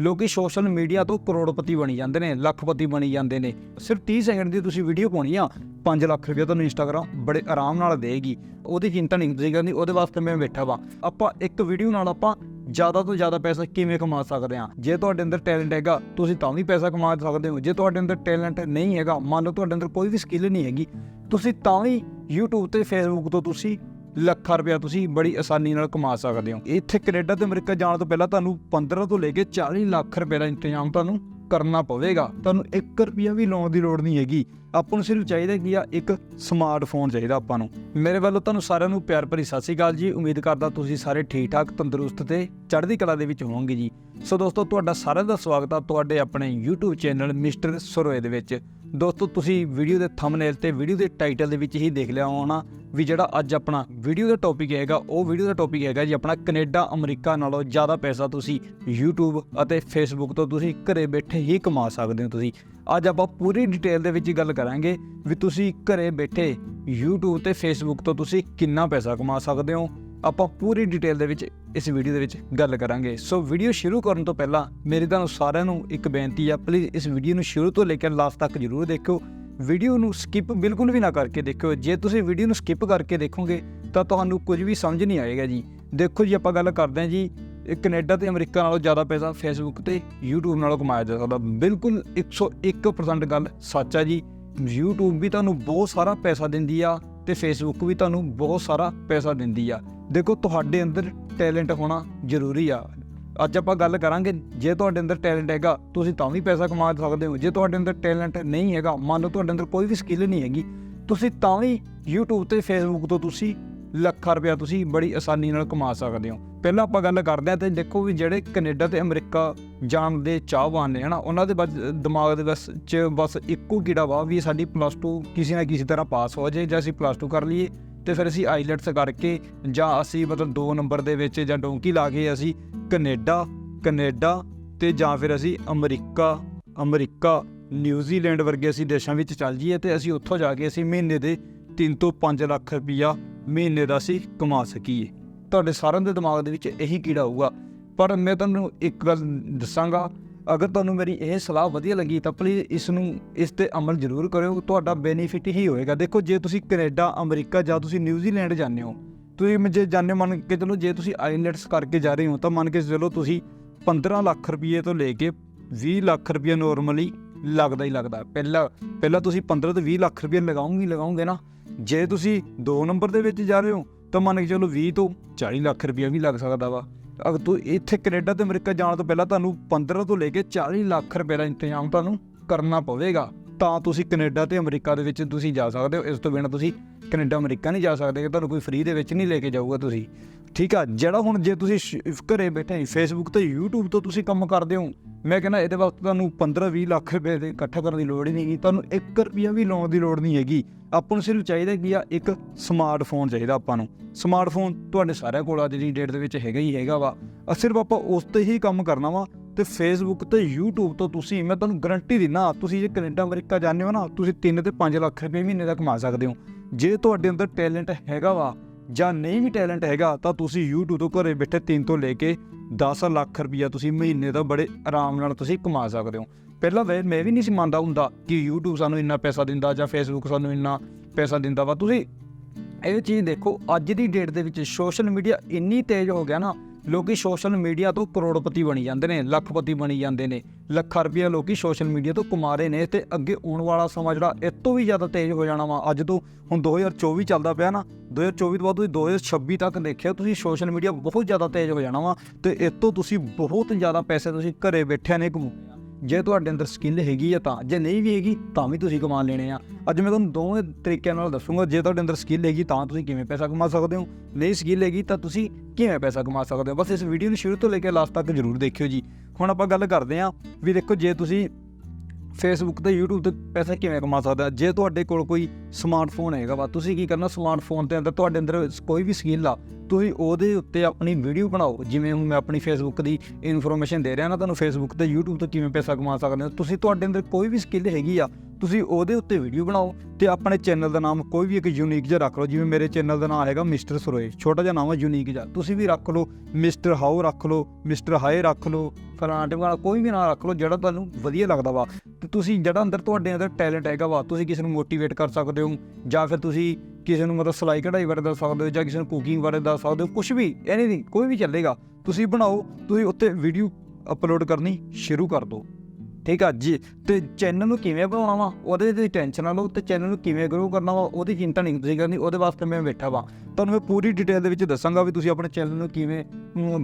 ਲੋਕੀ social media ਤੋਂ ਕਰੋੜਪਤੀ ਬਣੀ ਜਾਂਦੇ ਨੇ, ਲੱਖਪਤੀ ਬਣੀ ਜਾਂਦੇ ਨੇ। ਸਿਰਫ 30 ਸੈਕਿੰਡ ਦੀ ਤੁਸੀਂ ਵੀਡੀਓ ਪਾਉਣੀ ਆ 5 ਲੱਖ ਰੁਪਏ ਤੁਹਾਨੂੰ ਇੰਸਟਾਗ੍ਰam ਬੜੇ ਆਰਾਮ ਨਾਲ ਦੇਗੀ। ਉਹਦੀ ਚਿੰਤਾ ਨਹੀਂ, ਤੁਸੀਂ ਕਰਨੀ ਉਹਦੇ ਵਾਸਤੇ ਮੈਂ ਬੈਠਾ ਵਾਂ। ਆਪਾਂ ਇੱਕ ਵੀਡੀਓ ਨਾਲ ਆਪਾਂ ਜ਼ਿਆਦਾ ਤੋਂ ਜ਼ਿਆਦਾ ਪੈਸਾ ਕਿਵੇਂ ਕਮਾ ਸਕਦੇ ਹਾਂ ਜੇ ਤੁਹਾਡੇ ਅੰਦਰ ਟੈਲੈਂਟ ਹੈਗਾ, ਤੁਸੀਂ ਤਾਂ ਵੀ ਪੈਸਾ ਕਮਾ ਸਕਦੇ ਹੋ। ਜੇ ਤੁਹਾਡੇ ਅੰਦਰ ਟੈਲੈਂਟ ਨਹੀਂ ਹੈਗਾ, ਮੰਨ ਲਓ ਤੁਹਾਡੇ ਅੰਦਰ ਕੋਈ ਵੀ ਸਕਿੱਲ ਨਹੀਂ ਹੈਗੀ, ਤੁਸੀਂ ਤਾਂ ਵੀ YouTube ਤੇ Facebook ਤੋਂ ਤੁਸੀਂ ਲੱਖਾਂ ਰੁਪਇਆ ਤੁਸੀਂ ਬੜੀ ਆਸਾਨੀ ਨਾਲ ਕਮਾ ਸਕਦੇ ਹੋ। ਇੱਥੇ ਕੈਨੇਡਾ ਤੇ ਅਮਰੀਕਾ ਜਾਣ ਤੋਂ ਪਹਿਲਾਂ ਤੁਹਾਨੂੰ 15 ਤੋਂ ਲੈ ਕੇ 40 ਲੱਖ ਰੁਪਏ ਦਾ ਇੰਤਜ਼ਾਮ ਤੁਹਾਨੂੰ ਕਰਨਾ ਪਵੇਗਾ। ਤੁਹਾਨੂੰ 1 ਰੁਪਿਆ ਵੀ ਲਾਉਣ ਦੀ ਲੋੜ ਨਹੀਂ ਹੈਗੀ। ਆਪਾਂ ਨੂੰ ਸਿਰਫ ਚਾਹੀਦਾ ਕੀ ਆ ਇੱਕ ਸਮਾਰਟਫੋਨ ਚਾਹੀਦਾ ਆਪਾਂ ਨੂੰ। ਮੇਰੇ ਵੱਲੋਂ ਤੁਹਾਨੂੰ ਸਾਰਿਆਂ ਨੂੰ ਪਿਆਰ ਭਰੀ ਸਤਿ ਸ਼੍ਰੀ ਅਕਾਲ ਜੀ। ਉਮੀਦ ਕਰਦਾ ਤੁਸੀਂ ਸਾਰੇ ਠੀਕ ਠਾਕ ਤੰਦਰੁਸਤ ਤੇ ਚੜ੍ਹਦੀ ਕਲਾ ਦੇ ਵਿੱਚ ਹੋਵੋਗੇ ਜੀ। ਸੋ ਦੋਸਤੋ, ਤੁਹਾਡਾ ਸਾਰਿਆਂ ਦਾ ਸਵਾਗਤ ਆ ਤੁਹਾਡੇ ਆਪਣੇ YouTube ਚੈਨਲ ਮਿਸਟਰ ਸਰੋਏ ਦੇ ਵਿੱਚ। ਦੋਸਤੋ, ਤੁਸੀਂ ਵੀਡੀਓ ਦੇ ਥੰਬਨੇਲ ਤੇ ਵੀਡੀਓ ਦੇ ਟਾਈਟਲ ਦੇ ਵਿੱਚ ਹੀ ਦੇਖ ਲਿਆ ਹੋਣਾ ਵੀ ਜਿਹੜਾ ਅੱਜ ਆਪਣਾ ਵੀਡੀਓ ਦਾ ਟੌਪਿਕ ਹੈਗਾ, ਉਹ ਵੀਡੀਓ ਦਾ ਟੌਪਿਕ ਹੈਗਾ ਜੀ ਆਪਣਾ ਕੈਨੇਡਾ, ਅਮਰੀਕਾ ਨਾਲੋਂ ਜ਼ਿਆਦਾ ਪੈਸਾ ਤੁਸੀਂ YouTube ਅਤੇ Facebook ਤੋਂ ਤੁਸੀਂ ਘਰੇ ਬੈਠੇ ਹੀ ਕਮਾ ਸਕਦੇ ਹੋ ਤੁਸੀਂ। ਅੱਜ ਆਪਾਂ ਪੂਰੀ ਡਿਟੇਲ ਦੇ ਵਿੱਚ ਗੱਲ ਕਰਾਂਗੇ ਵੀ ਤੁਸੀਂ ਘਰੇ ਬੈਠੇ YouTube ਤੇ Facebook ਤੋਂ ਤੁਸੀਂ ਕਿੰਨਾ ਪੈਸਾ ਕਮਾ ਸਕਦੇ ਹੋ ਆਪਾਂ ਪੂਰੀ ਡਿਟੇਲ ਦੇ ਵਿੱਚ ਇਸ ਵੀਡੀਓ ਦੇ ਵਿੱਚ ਗੱਲ ਕਰਾਂਗੇ। ਸੋ ਵੀਡੀਓ ਸ਼ੁਰੂ ਕਰਨ ਤੋਂ ਪਹਿਲਾਂ ਮੇਰੀ ਤੁਹਾਨੂੰ ਸਾਰਿਆਂ ਨੂੰ ਇੱਕ ਬੇਨਤੀ ਆ ਪਲੀਜ਼ ਇਸ ਵੀਡੀਓ ਨੂੰ ਸ਼ੁਰੂ ਤੋਂ ਲੈ ਕੇ ਲਾਸਟ ਤੱਕ ਜਰੂਰ ਦੇਖਿਓ। ਵੀਡੀਓ ਨੂੰ ਸਕਿਪ ਬਿਲਕੁਲ ਵੀ ਨਾ ਕਰਕੇ ਦੇਖਿਓ। ਜੇ ਤੁਸੀਂ ਵੀਡੀਓ ਨੂੰ ਸਕਿਪ ਕਰਕੇ ਦੇਖੋਗੇ, ਤਾਂ ਤੁਹਾਨੂੰ ਕੁਝ ਵੀ ਸਮਝ ਨਹੀਂ ਆਏਗਾ ਜੀ। ਦੇਖੋ ਜੀ, ਆਪਾਂ ਗੱਲ ਕਰਦੇ ਹਾਂ ਜੀ, ਇਹ ਕੈਨੇਡਾ ਤੇ ਅਮਰੀਕਾ ਨਾਲੋਂ ਜ਼ਿਆਦਾ ਪੈਸਾ ਫੇਸਬੁੱਕ ਤੇ YouTube ਨਾਲੋਂ ਕਮਾਇਆ ਜਾ ਸਕਦਾ। ਬਿਲਕੁਲ 101% ਗੱਲ ਸੱਚ ਆ ਜੀ। YouTube ਵੀ ਤੁਹਾਨੂੰ ਬਹੁਤ ਸਾਰਾ ਪੈਸਾ ਦਿੰਦੀ ਆ। ਤੇ ਫੇਸਬੁੱਕ ਵੀ ਤੁਹਾਨੂੰ ਬਹੁਤ ਸਾਰਾ ਪੈਸਾ ਦਿੰਦੀ ਆ। ਦੇਖੋ, ਤੁਹਾਡੇ ਅੰਦਰ ਟੈਲੈਂਟ ਹੋਣਾ ਜ਼ਰੂਰੀ ਆ। ਅੱਜ ਆਪਾਂ ਗੱਲ ਕਰਾਂਗੇ, ਜੇ ਤੁਹਾਡੇ ਅੰਦਰ ਟੈਲੈਂਟ ਹੈਗਾ, ਤੁਸੀਂ ਤਾਂ ਵੀ ਪੈਸਾ ਕਮਾ ਸਕਦੇ ਹੋ। ਜੇ ਤੁਹਾਡੇ ਅੰਦਰ ਟੈਲੈਂਟ ਨਹੀਂ ਹੈਗਾ, ਮੰਨ ਲਓ ਤੁਹਾਡੇ ਅੰਦਰ ਕੋਈ ਵੀ ਸਕਿੱਲ ਨਹੀਂ ਹੈਗੀ, ਤੁਸੀਂ ਤਾਂ ਵੀ YouTube ਤੇ Facebook ਤੋਂ ਤੁਸੀਂ ਲੱਖਾਂ ਰੁਪਇਆ ਤੁਸੀਂ ਬੜੀ ਆਸਾਨੀ ਨਾਲ ਕਮਾ ਸਕਦੇ ਹੋ। ਪਹਿਲਾਂ ਆਪਾਂ ਗੱਲ ਕਰਦੇ ਹਾਂ ਤੇ ਦੇਖੋ ਵੀ ਜਿਹੜੇ ਕੈਨੇਡਾ ਤੇ ਅਮਰੀਕਾ ਜਾਣ ਦੇ ਚਾਹਵਾਨ ਨੇ, ਹਨਾ, ਉਹਨਾਂ ਦੇ ਬਸ ਦਿਮਾਗ ਦੇ ਬਸ ਚ ਬਸ ਇੱਕੋ ਕੀੜਾ ਵਾ ਵੀ ਸਾਡੀ ਪਲੱਸ 2 ਕਿਸੇ ਨਾ ਕਿਸੇ ਤਰ੍ਹਾਂ ਪਾਸ ਹੋ ਜਾਏ, ਜਾਂ ਅਸੀਂ ਪਲੱਸ 2 ਕਰ ਲਈਏ, ਤੇ ਫਿਰ ਅਸੀਂ ਆਈਲੈਟਸ ਕਰਕੇ ਜਾਂ ਅਸੀਂ ਮਤਲਬ 2 ਨੰਬਰ ਦੇ ਵਿੱਚ ਜਾਂ ਡੋਂਕੀ ਲਾ ਕੇ ਅਸੀਂ ਕੈਨੇਡਾ ਕੈਨੇਡਾ ਤੇ ਜਾਂ ਫਿਰ ਅਸੀਂ ਅਮਰੀਕਾ ਅਮਰੀਕਾ ਨਿਊਜ਼ੀਲੈਂਡ ਵਰਗੇ ਅਸੀਂ ਦੇਸ਼ਾਂ ਵਿੱਚ ਚੱਲ ਜਾਈਏ ਤੇ ਅਸੀਂ ਉੱਥੋਂ ਜਾ ਕੇ ਅਸੀਂ ਮਹੀਨੇ ਦੇ 3 ਤੋਂ 5 ਲੱਖ ਰੁਪਈਆ ਮਹੀਨੇ ਦਾ ਅਸੀਂ ਕਮਾ ਸਕੀਏ। ਤੁਹਾਡੇ ਸਾਰਿਆਂ ਦੇ ਦਿਮਾਗ ਦੇ ਵਿੱਚ ਇਹੀ ਕੀੜਾ ਹੋਊਗਾ। ਪਰ ਮੈਂ ਤੁਹਾਨੂੰ ਇੱਕ ਗੱਲ ਦੱਸਾਂਗਾ, ਅਗਰ ਤੁਹਾਨੂੰ ਮੇਰੀ ਇਹ ਸਲਾਹ ਵਧੀਆ ਲੱਗੀ ਤਾਂ ਪਲੀਜ਼ ਇਸ ਨੂੰ, ਇਸ ਤੇ ਅਮਲ ਜ਼ਰੂਰ ਕਰਿਓ। ਤੁਹਾਡਾ ਬੈਨੀਫਿਟ ਹੀ ਹੋਏਗਾ। ਦੇਖੋ, ਜੇ ਤੁਸੀਂ ਕੈਨੇਡਾ, ਅਮਰੀਕਾ ਜਾਂ ਤੁਸੀਂ ਨਿਊਜ਼ੀਲੈਂਡ ਜਾਂਦੇ ਹੋ, ਤੁਸੀਂ ਮ- ਜੇ ਜਾਣੇ ਮੰਨ ਕੇ ਚਲੋ, ਜੇ ਤੁਸੀਂ ਆਈਲੈਟਸ ਕਰਕੇ ਜਾ ਰਹੇ ਹੋ, ਤਾਂ ਮੰਨ ਕੇ ਚਲੋ ਤੁਸੀਂ 15 ਲੱਖ ਰੁਪਏ ਤੋਂ ਲੈ ਕੇ 20 ਲੱਖ ਰੁਪਏ ਨਾਰਮਲੀ ਲੱਗਦਾ ਹੀ ਲੱਗਦਾ। ਪਹਿਲਾਂ ਪਹਿਲਾਂ ਤੁਸੀਂ 15 ਤੋਂ 20 ਲੱਖ ਰੁਪਏ ਲਗਾਉਂਗੇ ਲਗਾਉਂਗੇ ਨਾ ਜੇ ਤੁਸੀਂ 2 ਨੰਬਰ ਦੇ ਵਿੱਚ ਜਾ ਰਹੇ ਹੋ, ਤਾਂ ਮੰਨ ਕੇ ਚਲੋ 20 ਤੋਂ 40 ਲੱਖ ਰੁਪਏ ਵੀ ਲੱਗ ਸਕਦਾ ਵਾ। ਅਗਰ ਤੂੰ ਇੱਥੇ ਕੈਨੇਡਾ ਤੇ ਅਮਰੀਕਾ ਜਾਣ ਤੋਂ ਪਹਿਲਾਂ ਤੁਹਾਨੂੰ 15 ਤੋਂ ਲੈ ਕੇ 40 ਲੱਖ ਰੁਪਏ ਦਾ ਇੰਤਜ਼ਾਮ ਤੁਹਾਨੂੰ ਕਰਨਾ ਪਵੇਗਾ, ਤਾਂ ਤੁਸੀਂ ਕੈਨੇਡਾ ਤੇ ਅਮਰੀਕਾ ਦੇ ਵਿੱਚ ਤੁਸੀਂ ਜਾ ਸਕਦੇ ਹੋ। ਇਸ ਤੋਂ ਬਿਨਾਂ ਤੁਸੀਂ ਕੈਨੇਡਾ ਅਮਰੀਕਾ ਨਹੀਂ ਜਾ ਸਕਦੇ ਕਿ ਤੁਹਾਨੂੰ ਕੋਈ ਫ੍ਰੀ ਦੇ ਵਿੱਚ ਨਹੀਂ ਲੈ ਕੇ ਜਾਊਗਾ ਤੁਸੀਂ। ਠੀਕ ਆ, ਜਿਹੜਾ ਹੁਣ ਜੇ ਤੁਸੀਂ ਸ਼- ਘਰੇ ਬੈਠੇ ਫੇਸਬੁੱਕ ਤੇ YouTube ਤੋਂ ਤੁਸੀਂ ਕੰਮ ਕਰਦੇ ਹੋ ਮੈਂ ਕਹਿੰਦਾ ਇਹਦੇ ਵਾਸਤੇ ਤੁਹਾਨੂੰ 15-20 ਲੱਖ ਰੁਪਏ ਦੇ ਇਕੱਠਾ ਕਰਨ ਦੀ ਲੋੜ ਹੀ ਨਹੀਂ ਹੈਗੀ, ਤੁਹਾਨੂੰ 1 ਰੁਪਿਆ ਵੀ ਲਾਉਣ ਦੀ ਲੋੜ ਨਹੀਂ ਹੈਗੀ। ਆਪਾਂ ਨੂੰ ਸਿਰਫ ਚਾਹੀਦਾ ਕੀ ਆ, ਇੱਕ ਸਮਾਰਟਫੋਨ ਚਾਹੀਦਾ ਆਪਾਂ ਨੂੰ। ਸਮਾਰਟਫੋਨ ਤੁਹਾਡੇ ਸਾਰਿਆਂ ਕੋਲ ਅੱਜ ਦੀ ਡੇਟ ਦੇ ਵਿੱਚ ਹੈਗਾ ਹੀ ਹੈਗਾ ਵਾ। ਸਿਰਫ ਆਪਾਂ ਉਸ ਤੇ ਹੀ ਕੰਮ ਕਰਨਾ ਵਾ ਤੇ ਫੇਸਬੁੱਕ ਤੇ YouTube ਤੋਂ ਤੁਸੀਂ, ਮੈਂ ਤੁਹਾਨੂੰ ਗਾਰੰਟੀ ਦਿੰਨਾ ਤੁਸੀਂ ਜੇ ਕੈਨੇਡਾ ਅਮਰੀਕਾ ਜਾਂਦੇ ਹੋ ਨਾ, ਤੁਸੀਂ 3 ਤੇ 5 ਲੱਖ ਰੁਪਏ ਮਹੀਨੇ ਦਾ ਕਮਾ ਸਕਦੇ ਹੋ। ਜੇ ਤੁਹਾਡੇ ਅੰਦਰ ਟੈਲੈਂਟ ਹੈਗਾ ਵਾ ਜਾਂ ਨਹੀਂ ਵੀ ਟੈਲੈਂਟ ਹੈਗਾ, ਤਾਂ ਤੁਸੀਂ YouTube ਤੋਂ ਘਰੇ ਬੈਠੇ 3 ਤੋਂ ਲੈ ਕੇ 10 ਲੱਖ ਰੁਪਈਆ ਤੁਸੀਂ ਮਹੀਨੇ ਦਾ ਬੜੇ ਆਰਾਮ ਨਾਲ ਤੁਸੀਂ ਕਮਾ ਸਕਦੇ ਹੋ। ਪਹਿਲਾਂ ਵੇ ਮੈਂ ਵੀ ਨਹੀਂ ਸੀ ਮੰਨਦਾ ਹੁੰਦਾ ਕਿ YouTube ਸਾਨੂੰ ਇੰਨਾ ਪੈਸਾ ਦਿੰਦਾ ਜਾਂ Facebook ਸਾਨੂੰ ਇੰਨਾ ਪੈਸਾ ਦਿੰਦਾ ਵਾ। ਤੁਸੀਂ ਇਹ ਚੀਜ਼ ਦੇਖੋ, ਅੱਜ ਦੀ ਡੇਟ ਦੇ ਵਿੱਚ ਸੋਸ਼ਲ ਮੀਡੀਆ ਇੰਨੀ ਤੇਜ਼ ਹੋ ਗਿਆ ਨਾ ਲੋਕੀ ਸੋਸ਼ਲ ਮੀਡੀਆ ਤੋਂ ਕਰੋੜਪਤੀ ਬਣੀ ਜਾਂਦੇ ਨੇ, ਲੱਖਪਤੀ ਬਣੀ ਜਾਂਦੇ ਨੇ, ਲੱਖਾਂ ਰੁਪਏ ਲੋਕੀ ਸੋਸ਼ਲ ਮੀਡੀਆ ਤੋਂ ਕਮਾ ਰਹੇ ਨੇ ਤੇ ਅੱਗੇ ਆਉਣ ਵਾਲਾ ਸਮਾਂ ਜਿਹੜਾ ਇਸ ਤੋਂ ਵੀ ਜ਼ਿਆਦਾ ਤੇਜ਼ ਹੋ ਜਾਣਾ ਵਾ। ਅੱਜ ਤੋਂ ਹੁਣ 2024 ਚੱਲਦਾ ਪਿਆ ਨਾ 2024 ਤੋਂ ਬਾਅਦ ਤੁਸੀਂ 2026 ਤੱਕ ਦੇਖਿਆ, ਤੁਸੀਂ ਸੋਸ਼ਲ ਮੀਡੀਆ ਬਹੁਤ ਜ਼ਿਆਦਾ ਤੇਜ਼ ਹੋ ਜਾਣਾ ਵਾ ਤੇ ਇਸ ਤੋਂ ਤੁਸੀਂ ਬਹੁਤ ਜ਼ਿਆਦਾ ਪੈਸੇ ਤੁਸੀਂ ਘਰੇ ਬੈਠਿਆਂ ਨੇ ਕਮਾਉਣੇ ਜੇ ਤੁਹਾਡੇ ਅੰਦਰ ਸਕਿੱਲ ਹੈਗੀ ਆ ਤਾਂ, ਜੇ ਨਹੀਂ ਵੀ ਹੈਗੀ ਤਾਂ ਵੀ ਤੁਸੀਂ ਕਮਾ ਲੈਣੇ ਆ। ਅੱਜ ਮੈਂ ਤੁਹਾਨੂੰ ਦੋਵੇਂ ਤਰੀਕਿਆਂ ਨਾਲ ਦੱਸੂਗਾ, ਜੇ ਤੁਹਾਡੇ ਅੰਦਰ ਸਕਿੱਲ ਹੈਗੀ ਤਾਂ ਤੁਸੀਂ ਕਿਵੇਂ ਪੈਸਾ ਕਮਾ ਸਕਦੇ ਹੋ, ਨਹੀਂ ਸਕਿੱਲ ਹੈਗੀ ਤਾਂ ਤੁਸੀਂ ਕਿਵੇਂ ਪੈਸਾ ਕਮਾ ਸਕਦੇ ਹੋ। ਬਸ ਇਸ ਵੀਡੀਓ ਨੂੰ ਸ਼ੁਰੂ ਤੋਂ ਲੈ ਕੇ ਲਾਸਟ ਤੱਕ ਜਰੂਰ ਦੇਖਿਓ ਜੀ। ਹੁਣ ਆਪਾਂ ਗੱਲ ਕਰਦੇ ਹਾਂ ਵੀ ਦੇਖੋ, ਜੇ ਤੁਸੀਂ ਫੇਸਬੁੱਕ ਤੇ YouTube ਤੇ ਪੈਸਾ ਕਿਵੇਂ ਕਮਾ ਸਕਦਾ? ਜੇ ਤੁਹਾਡੇ ਕੋਲ ਕੋਈ ਸਮਾਰਟਫੋਨ ਹੈਗਾ ਵਾ, ਤੁਸੀਂ ਕੀ ਕਰਨਾ ਸਮਾਰਟਫੋਨ ਦੇ ਅੰਦਰ? ਤੁਹਾਡੇ ਅੰਦਰ ਕੋਈ ਵੀ ਸਕਿੱਲ ਆ, ਤੁਸੀਂ ਉਹਦੇ ਉੱਤੇ ਆਪਣੀ ਵੀਡੀਓ ਬਣਾਓ। ਜਿਵੇਂ ਹੁਣ ਮੈਂ ਆਪਣੀ ਫੇਸਬੁੱਕ ਦੀ ਇਨਫੋਰਮੇਸ਼ਨ ਦੇ ਰਿਹਾ ਨਾ, ਤੁਹਾਨੂੰ ਫੇਸਬੁੱਕ ਤੇ YouTube ਤੋਂ ਕਿਵੇਂ ਪੈਸਾ ਕਮਾ ਸਕਦੇ ਹੋ? ਤੁਸੀਂ ਤੁਹਾਡੇ ਅੰਦਰ ਕੋਈ ਵੀ ਸਕਿੱਲ ਹੈਗੀ ਆ, ਤੁਸੀਂ ਉਹਦੇ ਉੱਤੇ ਵੀਡੀਓ ਬਣਾਓ ਤੇ ਆਪਣੇ ਚੈਨਲ ਦਾ ਨਾਮ ਕੋਈ ਵੀ ਇੱਕ ਯੂਨੀਕ ਜਿਹਾ ਰੱਖ ਲਓ। ਜਿਵੇਂ ਮੇਰੇ ਚੈਨਲ ਦਾ ਨਾਮ ਹੈਗਾ ਮਿਸਟਰ ਸਰੋਏ ਛੋਟਾ ਜਿਹਾ ਨਾਮ ਹੈ ਯੂਨੀਕ ਜਿਹਾ। ਤੁਸੀਂ ਵੀ ਰੱਖ ਲਓ, ਮਿਸਟਰ ਹਾਊ ਰੱਖ ਲਓ, ਮਿਸਟਰ ਹਾਏ ਰੱਖ ਲਓ ਫਲਾਣੇ ਵਾਲਾ, ਕੋਈ ਵੀ ਨਾਮ ਰੱਖ ਲਓ, ਜਿਹੜਾ ਤੁਹਾਨੂੰ ਵਧੀਆ ਲੱਗਦਾ ਵਾ। ਤੇ ਤੁਸੀਂ ਜਿਹੜਾ ਅੰਦਰ ਤੁਹਾਡੇ ਅੰਦਰ ਟੈਲੈਂਟ ਹੈਗਾ ਵਾ, ਤੁਸੀਂ ਕਿਸੇ ਨੂੰ ਮੋਟੀਵੇਟ ਕਰ ਸਕਦੇ ਹੋ, ਜਾਂ ਫਿਰ ਤੁਸੀਂ ਕਿਸੇ ਨੂੰ ਮਤਲਬ ਸਿਲਾਈ ਕਢਾਈ ਬਾਰੇ ਦੱਸ ਸਕਦੇ ਹੋ, ਜਾਂ ਕਿਸੇ ਨੂੰ ਕੁਕਿੰਗ ਬਾਰੇ ਦੱਸ ਸਕਦੇ ਹੋ ਕੁਝ ਵੀ ਐਨੀਥਿੰਗ ਕੋਈ ਵੀ ਚੱਲੇਗਾ। ਤੁਸੀਂ ਬਣਾਓ, ਤੁਸੀਂ ਉੱਤੇ ਵੀਡੀਓ ਅਪਲੋਡ ਕਰਨੀ ਸ਼ੁਰੂ ਕਰ ਦਿਓ। ਠੀਕ ਆ ਜੀ, ਤੇ ਚੈਨਲ ਨੂੰ ਕਿਵੇਂ ਬਣਾਉਣਾ ਵਾ, ਉਹਦੇ ਤੇ ਟੈਨਸ਼ਨ ਨਾ ਲਓ ਤੇ ਚੈਨਲ ਨੂੰ ਕਿਵੇਂ ਗਰੋ ਕਰਨਾ ਵਾ, ਉਹਦੀ ਚਿੰਤਾ ਨਹੀਂ ਤੁਸੀਂ ਕਰਨੀ, ਉਹਦੇ ਵਾਸਤੇ ਮੈਂ ਬੈਠਾ ਵਾ। ਤੁਹਾਨੂੰ ਮੈਂ ਪੂਰੀ ਡਿਟੇਲ ਦੇ ਵਿੱਚ ਦੱਸਾਂਗਾ ਵੀ ਤੁਸੀਂ ਆਪਣੇ ਚੈਨਲ ਨੂੰ ਕਿਵੇਂ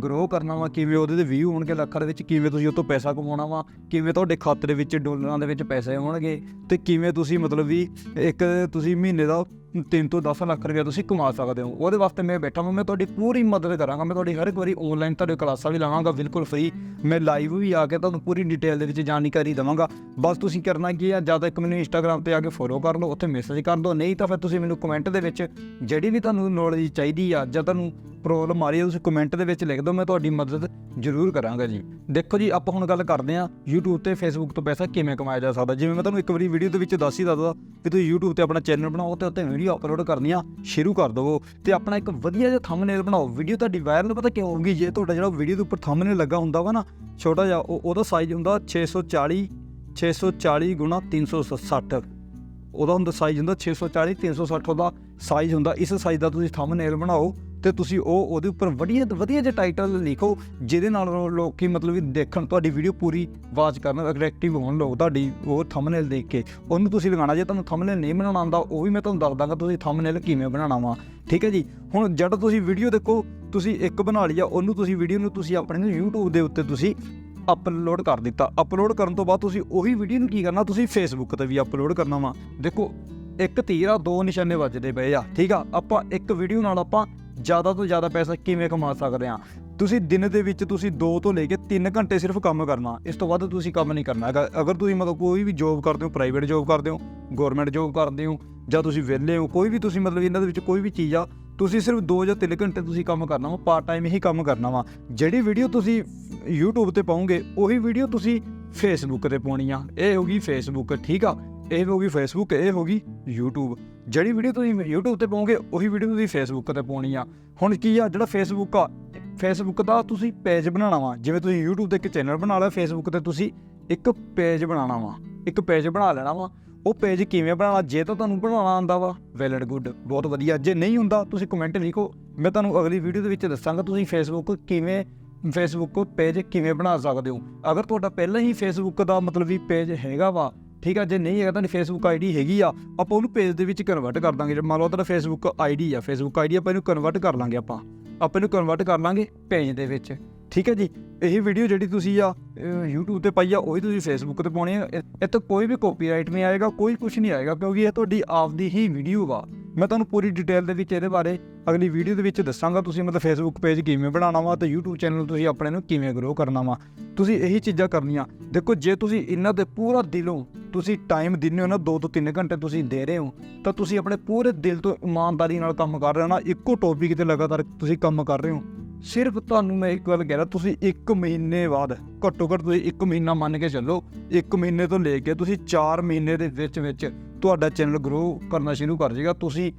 ਗਰੋ ਕਰਨਾ ਵਾ, ਕਿਵੇਂ ਉਹਦੇ ਤੇ ਵਿਊ ਹੋਣਗੇ ਲੱਖਾਂ ਦੇ ਵਿੱਚ, ਕਿਵੇਂ ਤੁਸੀਂ ਉਹ ਤੋਂ ਪੈਸਾ ਕਮਾਉਣਾ ਵਾ, ਕਿਵੇਂ ਤੁਹਾਡੇ ਖਾਤੇ ਦੇ ਵਿੱਚ ਡਾਲਰਾਂ ਦੇ ਵਿੱਚ ਪੈਸੇ ਹੋਣਗੇ, ਤੇ ਕਿਵੇਂ ਤੁਸੀਂ ਮਤਲਬ ਵੀ ਇੱਕ ਤੁਸੀਂ ਮਹੀਨੇ ਦਾ 3 ਤੋਂ 10 ਲੱਖ ਰੁਪਏ ਤੁਸੀਂ ਕਮਾ ਸਕਦੇ ਹੋ। ਉਹਦੇ ਵਾਸਤੇ ਮੈਂ ਬੈਠਾ ਹਾਂ ਮੈਂ ਤੁਹਾਡੀ ਪੂਰੀ ਮਦਦ ਕਰਾਂਗਾ, ਮੈਂ ਤੁਹਾਡੀ ਹਰ ਇੱਕ ਵਾਰੀ ਆਨਲਾਈਨ ਤੁਹਾਡੇ ਕਲਾਸਾਂ ਵੀ ਲਾਵਾਂਗਾ, ਬਿਲਕੁਲ ਫ੍ਰੀ ਮੈਂ ਲਾਈਵ ਵੀ ਆ ਕੇ ਤੁਹਾਨੂੰ ਪੂਰੀ ਡਿਟੇਲ ਦੇ ਵਿੱਚ ਜਾਣਕਾਰੀ ਦਵਾਂਗਾ। ਬਸ ਤੁਸੀਂ ਕਰਨਾ ਕੀ ਆ, ਜਾਂ ਤਾਂ ਇੱਕ ਮੈਨੂੰ ਇੰਸਟਾਗ੍ਰam ਤੇ ਆ ਕੇ ਫੋਲੋ ਕਰ ਲਓ, ਉੱਥੇ ਮੈਸੇਜ ਕਰ ਦਿਓ, ਨਹੀਂ ਤਾਂ ਫਿਰ ਤੁਸੀਂ ਮੈਨੂੰ ਕਮੈਂਟ ਦੇ ਵਿੱਚ ਜਿਹੜੀ ਵੀ ਤੁਹਾਨੂੰ ਨੌਲੇਜ ਚਾਹੀਦੀ ਆ, ਜਾਂ ਤੁਹਾਨੂੰ ਪ੍ਰੋਬਲਮ ਆ ਰਹੀ ਹੈ ਤੁਸੀਂ ਕਮੈਂਟ ਦੇ ਵਿੱਚ ਲਿਖ ਦਿਓ, ਮੈਂ ਤੁਹਾਡੀ ਮਦਦ ਜ਼ਰੂਰ ਕਰਾਂਗਾ ਜੀ। ਦੇਖੋ ਜੀ, ਆਪਾਂ ਹੁਣ ਗੱਲ ਕਰਦੇ ਹਾਂ YouTube ਤੇ Facebook ਤੋਂ ਪੈਸਾ ਕਿਵੇਂ ਕਮਾਇਆ ਜਾ ਸਕਦਾ। ਜਿਵੇਂ ਮੈਂ ਤੁਹਾਨੂੰ ਇੱਕ ਵਾਰੀ ਵੀਡੀਓ ਦੇ ਵਿੱਚ ਦੱਸ ਹੀ ਦਿੱਤਾ ਕਿ ਤੁਸੀਂ YouTube ਤੇ ਆਪਣਾ ਚੈਨਲ ਬਣਾਓ ਤੇ ਉੱਤੇ ਵੀਡੀਓ ਅਪਲੋਡ ਕਰਨੀਆਂ ਸ਼ੁਰੂ ਕਰ ਦਿਓ ਤੇ ਆਪਣਾ ਇੱਕ ਵਧੀਆ ਜਿਹਾ ਥੰਬਨੇਲ ਬਣਾਓ। ਵੀਡੀਓ ਤੁਹਾਡੀ ਵਾਇਰਲ ਪਤਾ ਕਿਉਂ ਹੋਊਗੀ? ਜੇ ਤੁਹਾਡਾ ਜਿਹੜਾ ਵੀਡੀਓ ਦੇ ਉੱਪਰ ਥੰਬਨੇਲ ਲੱਗਾ ਹੁੰਦਾ ਵਾ ਨਾ, ਛੋਟਾ ਜਿਹਾ, ਉਹ- ਉਹਦਾ ਸਾਈਜ਼ ਹੁੰਦਾ 640 640 ਗੁਣਾ 360 ਉਹਦਾ ਹੁੰਦਾ ਸਾਈਜ਼ ਹੁੰਦਾ 640 360 ਉਹਦਾ ਸਾਈਜ਼ ਹੁੰਦਾ। ਇਸ ਸਾਈਜ਼ ਦਾ ਤੁਸੀਂ ਥੰਬਨੇਲ ਬਣਾਓ। ਤੇ ਤੁਸੀਂ ਉਹ ਉਹਦੇ ਉੱਪਰ ਵਧੀਆ ਵਧੀਆ ਜਿਹਾ ਟਾਈਟਲ ਲਿਖੋ, ਜਿਹਦੇ ਨਾਲ ਲੋ- ਲੋਕੀ ਮਤਲਬ ਵੀ ਦੇਖਣ, ਤੁਹਾਡੀ ਵੀਡੀਓ ਪੂਰੀ ਵਾਚ ਕਰਨ ਅਟਰੈਕਟਿਵ ਹੋਣ ਲੋਕ ਤੁਹਾਡੀ ਉਹ ਥੰਬਨੇਲ ਦੇਖ ਕੇ। ਉਹਨੂੰ ਤੁਸੀਂ ਲਗਾਉਣਾ, ਜੇ ਤੁਹਾਨੂੰ ਥੰਬਨੇਲ ਨਹੀਂ ਬਣਾਉਣਾ ਆਉਂਦਾ, ਉਹ ਵੀ ਮੈਂ ਤੁਹਾਨੂੰ ਦੱਸ ਦਾਂਗਾ ਤੁਸੀਂ ਥੰਬਨੇਲ ਕਿਵੇਂ ਬਣਾਉਣਾ ਵਾ। ਠੀਕ ਹੈ ਜੀ? ਹੁਣ ਜਦ ਤੁਸੀਂ ਵੀਡੀਓ ਦੇਖੋ, ਤੁਸੀਂ ਇੱਕ ਬਣਾ ਲਈ ਆ, ਉਹਨੂੰ ਤੁਸੀਂ ਵੀਡੀਓ ਨੂੰ ਤੁਸੀਂ ਆਪਣੇ ਨੂੰ YouTube ਦੇ ਉੱਤੇ ਤੁਸੀਂ ਅਪਲੋਡ ਕਰ ਦਿੱਤਾ। ਅਪਲੋਡ ਕਰਨ ਤੋਂ ਬਾਅਦ ਤੁਸੀਂ ਉਹੀ ਵੀਡੀਓ ਨੂੰ ਕੀ ਕਰਨਾ, ਤੁਸੀਂ ਫੇਸਬੁੱਕ ਤੇ ਵੀ ਅਪਲੋਡ ਕਰਨਾ ਵਾ। ਦੇਖੋ, ਇੱਕ ਤੀਰ ਆ, ਦੋ ਨਿਸ਼ਾਨੇ ਵੱਜਦੇ ਪਏ ਆ। ਠੀਕ ਆ? ਆਪਾਂ ਇੱਕ ਵੀਡੀਓ ਨਾਲ ਆਪਾਂ ਜ਼ਿਆਦਾ ਤੋਂ ਜ਼ਿਆਦਾ ਪੈਸਾ ਕਿਵੇਂ ਕਮਾ ਸਕਦੇ ਆ ਤੁਸੀਂ ਦਿਨ ਦੇ ਵਿੱਚ ਤੁਸੀਂ 2 ਤੋਂ ਲੈ ਕੇ 3 ਘੰਟੇ ਸਿਰਫ ਕੰਮ ਕਰਨਾ, ਇਸ ਤੋਂ ਵੱਧ ਤੁਸੀਂ ਕੰਮ ਨਹੀਂ ਕਰਨਾ ਹੈਗਾ। ਅਗਰ ਤੁਸੀਂ ਮਤਲਬ ਕੋਈ ਵੀ ਜੋਬ ਕਰਦੇ ਹੋ ਪ੍ਰਾਈਵੇਟ ਜੋਬ ਕਰਦੇ ਹੋ ਗਵਰਨਮੈਂਟ ਜੋਬ ਕਰਦੇ ਹੋ, ਜਾਂ ਤੁਸੀਂ ਵਿਹਲੇ ਹੋ, ਕੋਈ ਵੀ ਤੁਸੀਂ ਮਤਲਬ ਇਹਨਾਂ ਦੇ ਵਿੱਚ ਕੋਈ ਵੀ ਚੀਜ਼ ਆ, ਤੁਸੀਂ ਸਿਰਫ 2 ਜਾਂ 3 ਘੰਟੇ ਤੁਸੀਂ ਕੰਮ ਕਰਨਾ ਵਾ ਪਾਰਟ ਟਾਈਮ ਹੀ ਕੰਮ ਕਰਨਾ ਵਾ। ਜਿਹੜੀ ਵੀਡੀਓ ਤੁਸੀਂ YouTube ਤੇ ਪਾਉਂਗੇ, ਉਹੀ ਵੀਡੀਓ ਤੁਸੀਂ ਫੇਸਬੁੱਕ ਤੇ ਪਾਉਣੀ ਆ। ਇਹ ਹੋਗੀ ਫੇਸਬੁੱਕ ਠੀਕ ਆ? ਇਹ ਹੋ ਗਈ ਫੇਸਬੁੱਕ ਇਹ ਹੋ ਗਈ YouTube ਜਿਹੜੀ ਵੀਡੀਓ ਤੁਸੀਂ YouTube ਤੇ ਪਾਉਂਗੇ, ਉਹੀ ਵੀਡੀਓ ਤੁਸੀਂ ਫੇਸਬੁੱਕ ਤੇ ਪਾਉਣੀ ਆ। ਹੁਣ ਕੀ ਆ, ਜਿਹੜਾ ਫੇਸਬੁੱਕ ਆ ਫੇਸਬੁੱਕ ਦਾ ਤੁਸੀਂ ਪੇਜ ਬਣਾਉਣਾ ਵਾ। ਜਿਵੇਂ ਤੁਸੀਂ YouTube ਤੇ ਇੱਕ ਚੈਨਲ ਬਣਾ ਲਿਆ ਫੇਸਬੁੱਕ ਤੇ ਤੁਸੀਂ ਇੱਕ ਪੇਜ ਬਣਾਉਣਾ ਵਾ। ਇੱਕ ਪੇਜ ਬਣਾ ਲੈਣਾ ਵਾ। ਉਹ ਪੇਜ ਕਿਵੇਂ ਬਣਾਉਣਾ, ਜੇ ਤਾਂ ਤੁਹਾਨੂੰ ਬਣਾਉਣਾ ਆਉਂਦਾ ਵਾ ਵੈਲ ਐਂਡ ਗੁੱਡ ਬਹੁਤ ਵਧੀਆ। ਜੇ ਨਹੀਂ ਹੁੰਦਾ, ਤੁਸੀਂ ਕਮੈਂਟ ਲਿਖੋ। ਮੈਂ ਤੁਹਾਨੂੰ ਅਗਲੀ ਵੀਡੀਓ ਦੇ ਵਿੱਚ ਦੱਸਾਂਗਾ ਤੁਸੀਂ ਫੇਸਬੁੱਕ ਕਿਵੇਂ ਫੇਸਬੁੱਕ ਪੇਜ ਕਿਵੇਂ ਬਣਾ ਸਕਦੇ ਹੋ। ਅਗਰ ਤੁਹਾਡਾ ਪਹਿਲਾਂ ਹੀ ਫੇਸਬੁੱਕ ਦਾ ਮਤਲਬ ਵੀ ਪੇਜ ਹੈਗਾ ਵਾ ਠੀਕ ਆ, ਜੇ ਨਹੀਂ ਹੈਗਾ ਤੁਹਾਡੀ ਫੇਸਬੁੱਕ ਆਈਡੀ ਹੈਗੀ ਆ। ਆਪਾਂ ਉਹਨੂੰ ਪੇਜ ਦੇ ਵਿੱਚ ਕਨਵਰਟ ਕਰ ਦਾਂਗੇ। ਜੇ ਮੰਨ ਲਓ ਤੁਹਾਡਾ ਫੇਸਬੁੱਕ ਆਈਡੀ ਆ। ਫੇਸਬੁੱਕ ਆਈਡੀ ਆਪਾਂ ਇਹਨੂੰ ਕਨਵਰਟ ਕਰ ਲਾਂਗੇ ਆਪਾਂ। ਆਪਾਂ ਇਹਨੂੰ ਕਨਵਰਟ ਕਰ ਲਾਂਗੇ ਪੇਜ ਦੇ ਵਿੱਚ। ਠੀਕ ਹੈ ਜੀ? ਇਹ ਵੀਡੀਓ ਜਿਹੜੀ ਤੁਸੀਂ ਆ, ਅਹ, YouTube ਤੇ ਪਾਈ ਆ, ਉਹੀ ਤੁਸੀਂ Facebook ਤੇ ਪਾਉਣੀ ਆ। ਇਹ ਇਹ ਕੋਈ ਵੀ ਕਾਪੀਰਾਈਟ ਨਹੀਂ ਆਏਗਾ, ਕੋਈ ਕੁਝ ਨਹੀਂ ਆਏਗਾ, ਕਿਉਂਕਿ ਇਹ ਤੁਹਾਡੀ ਆਪਦੀ ਹੀ ਵੀਡੀਓ ਵਾ ਮੈਂ ਤੁਹਾਨੂੰ ਪੂਰੀ ਡਿਟੇਲ ਦੇ ਵਿੱਚ ਇਹਦੇ ਬਾਰੇ ਅਗਲੀ ਵੀਡੀਓ ਦੇ ਵਿੱਚ ਦੱਸਾਂਗਾ। ਤੁਸੀਂ ਮਤਲਬ ਫੇਸਬੁੱਕ ਪੇਜ ਕਿਵੇਂ ਬਣਾਉਣਾ ਵਾ ਤੇ YouTube ਚੈਨਲ ਤੁਸੀਂ ਆਪਣੇ ਨੂੰ ਕਿਵੇਂ ਗਰੋ ਕਰਨਾ ਵਾ। ਤੁਸੀਂ ਇਹੀ ਚੀਜ਼ਾਂ ਕਰਨੀਆਂ। ਦੇਖੋ, ਜੇ ਤੁਸੀਂ ਇਹਨਾਂ ਦੇ ਪੂਰਾ ਦਿਲੋਂ ਤੁਸੀਂ ਟਾਈਮ ਦਿੰਦੇ ਹੋ ਨਾ 2 ਤੋਂ 3 ਘੰਟੇ ਤੁਸੀਂ ਦੇ ਰਹੇ ਹੋ, ਤਾਂ ਤੁਸੀਂ ਆਪਣੇ ਪੂਰੇ ਦਿਲ ਤੋਂ ਇਮਾਨਦਾਰੀ ਨਾਲ ਕੰਮ ਕਰ ਰਹੇ ਹੋ ਨਾ। ਇੱਕੋ ਟੌਪਿਕ ਤੇ ਲਗਾਤਾਰ ਤੁਸੀਂ ਕੰਮ ਕਰ ਰਹੇ ਹੋ। ਸਿਰਫ ਤੁਹਾਨੂੰ ਮੈਂ ਇੱਕ ਗੱਲ ਕਹਿ ਰਿਹਾ, ਤੁਸੀਂ 1 ਮਹੀਨੇ ਬਾਅਦ, ਘੱਟੋ ਘੱਟ ਤੁਸੀਂ 1 ਮਹੀਨਾ ਮੰਨ ਕੇ ਚੱਲੋ 1 ਮਹੀਨੇ ਤੋਂ ਲੈ ਕੇ ਤੁਸੀਂ 4 ਮਹੀਨੇ ਦੇ ਵਿੱਚ ਵਿੱਚ ਤੁਹਾਡਾ ਚੈਨਲ ਗਰੋ ਕਰਨਾ ਸ਼ੁਰੂ ਕਰ ਜਾਏਗਾ ਤੁਸੀਂ